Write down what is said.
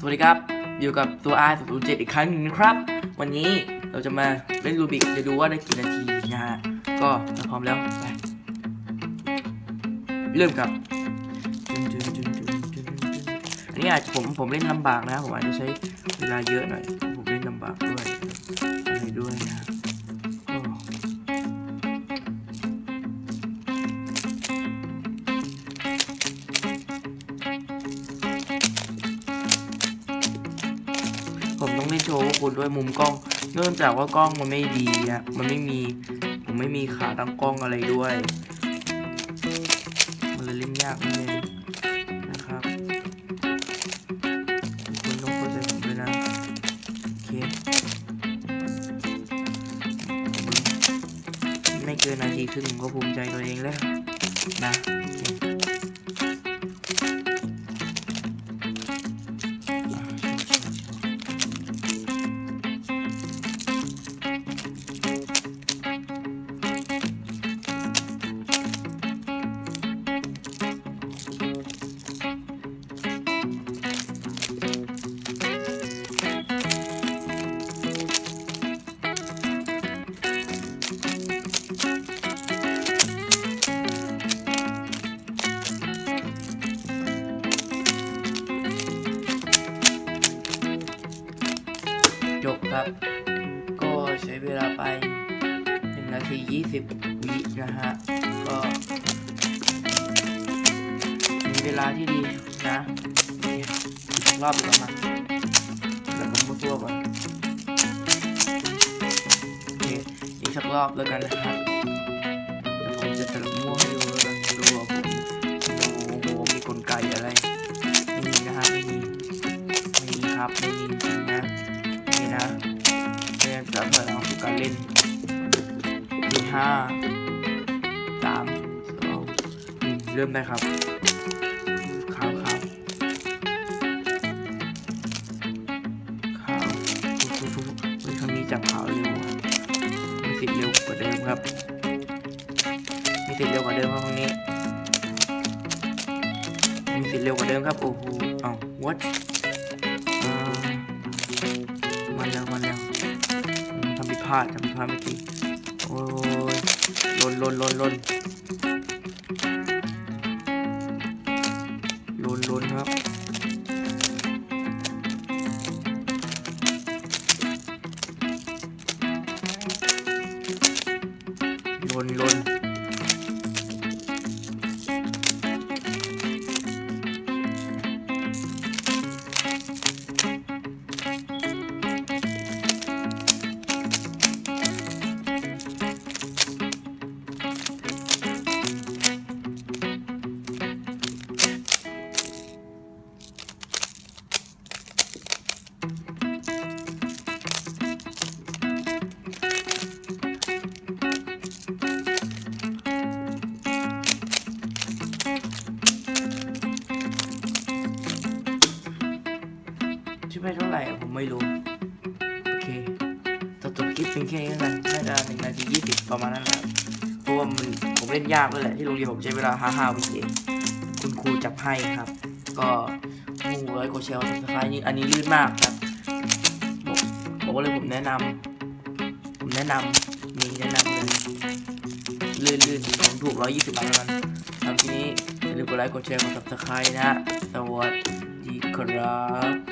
สวัสดีครับ อยู่กับตัว R 0 0 7อีกครั้งหนึ่งนะครับ วันนี้เราจะมาเล่นรูบิกจะดูว่าได้กี่นาทีนะฮะก็ถ้าพร้อมแล้วไปเริ่มครับอันนี้อาจจะผมผมเล่นลำบากนะผมอาจจะใช้เวลาเยอะหน่อยผมเล่นลำบากด้วยอะไรด้วยนะ ผมต้องเล่นโชว์คุณด้วยมุมกล้อง เนื่องจากว่ากล้องมันไม่ดีอะมันไม่มี ผมไม่มีขาตั้งกล้องอะไรด้วย มันเลยเล่นยากนิดนึงนะครับทุกคนต้องเข้าใจผมด้วยนะโอเคไม่เกินนาทีครึ่งผมก็ภูมิใจตัวเองแล้วนะ จบครับ ก็ใช้เวลาไป 1 นาที 20 วินะฮะ ก็มีเวลาที่ดีนะรอบดีกว่ามาแล้วก็มาตัวก่อนโอเคอีกสักรอบแล้วกันนะครับเดี๋ยวผมจะสรุปมั่วให้ดูแล้วกันดูว่าผมโอ้โหมีกลไกอะไรไม่มีนะฮะไม่มีไม่มีครับไม่มีจริงนะ เรียนจาเปิดเอาทุกการเล่นมีห้าสามสองหนึ่งเริ่มได้ครับขาวขาวขาวฟุ๊บฟุ๊บฟุ๊บเฮ้ยครั้งนี้จับขาวเร็วอะมีสิทธิ์เร็วกว่าเดิมครับ มีสิทธิ์เร็วกว่าเดิมครับครั้งนี้มีสิทธิ์เร็วกว่าเดิมครับโอ้โหอ้า what พลาดทำพลาดเมื่อกี้โอ้ยลนลนลนลน ชื่ไม่เท่าไหร่ผมไม่รู้ โอเคตัดจบคลิปเป็นแค่นี้แล้วกันน่าจะหนึ่งนาทียี่สิบประมาณนั้นแหละเพราะว่ามันผมเล่นยากเลยแหละที่โรงเรียนผมใช้เวลาห้าห้าวิเองคุณครูจับให้ครับ ก็ มูร้อยกว่าเชลสไครนี่อันนี้ลื่นมากครับบอกบอกว่าเลยผมแนะนำผมแนะนำมีแนะนำเลยลื่นลื่นของถูกร้อยยี่สิบบาทแล้วกันทำทีนี้อย่าลืมกดไลค์กดแชร์กดซับสไครต์นะฮะสวัสดีครับ